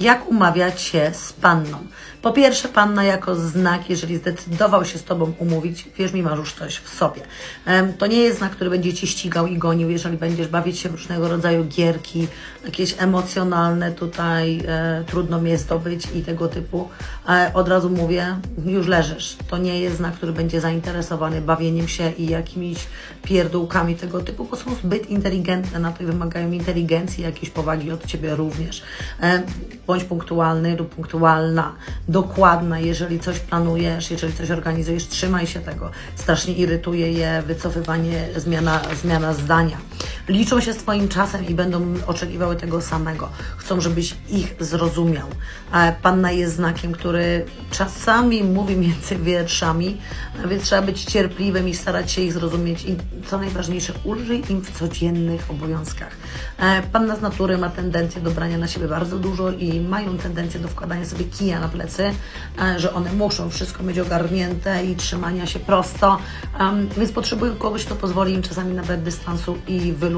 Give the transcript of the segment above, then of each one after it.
Jak umawiać się z panną? Po pierwsze, panna jako znak, jeżeli zdecydował się z Tobą umówić, wierz mi, masz już coś w sobie. To nie jest znak, który będzie Cię ścigał i gonił, jeżeli będziesz bawić się w różnego rodzaju gierki, jakieś emocjonalne tutaj, e, trudno mi jest zdobyć i tego typu. E, od razu mówię, już leżysz. To nie jest znak, który będzie zainteresowany bawieniem się i jakimiś pierdółkami tego typu, bo są zbyt inteligentne na to i wymagają inteligencji, jakiejś powagi od Ciebie również. E, bądź punktualny lub punktualna, dokładna, jeżeli coś planujesz, jeżeli coś organizujesz, trzymaj się tego. Strasznie irytuje je wycofywanie, zmiana, zmiana zdania. Liczą się swoim czasem i będą oczekiwały tego samego. Chcą, żebyś ich zrozumiał. E, Panna jest znakiem, który czasami mówi między wierszami, a więc trzeba być cierpliwym i starać się ich zrozumieć. I co najważniejsze, ulżyj im w codziennych obowiązkach. E, Panna z natury ma tendencję do brania na siebie bardzo dużo i mają tendencję do wkładania sobie kija na plecy, e, że one muszą wszystko mieć ogarnięte i trzymania się prosto, więc potrzebują kogoś, kto pozwoli im czasami nabrać dystansu i wyluzować.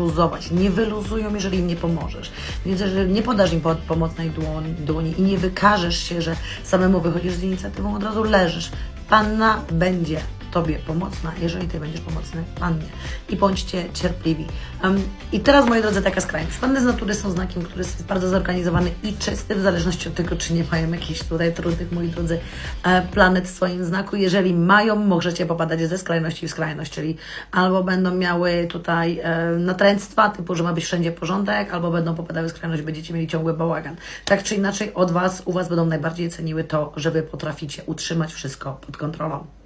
Nie wyluzują, jeżeli im nie pomożesz. Więc jeżeli nie podasz im po- pomocnej dłoni, dłoni i nie wykażesz się, że samemu wychodzisz z inicjatywą, od razu leżysz. Panna będzie Tobie pomocna, jeżeli Ty będziesz pomocny Pannie. I bądźcie cierpliwi. Em, I teraz, moi drodzy, taka skrajność. Panny z natury są znakiem, który jest bardzo zorganizowany i czysty, w zależności od tego, czy nie mają jakichś tutaj trudnych, moi drodzy, e, planet w swoim znaku. Jeżeli mają, możecie popadać ze skrajności w skrajność, czyli albo będą miały tutaj e, natręctwa, typu, że ma być wszędzie porządek, albo będą popadały w skrajność, będziecie mieli ciągły bałagan. Tak czy inaczej, od Was, u Was będą najbardziej ceniły to, że Wy potraficie utrzymać wszystko pod kontrolą.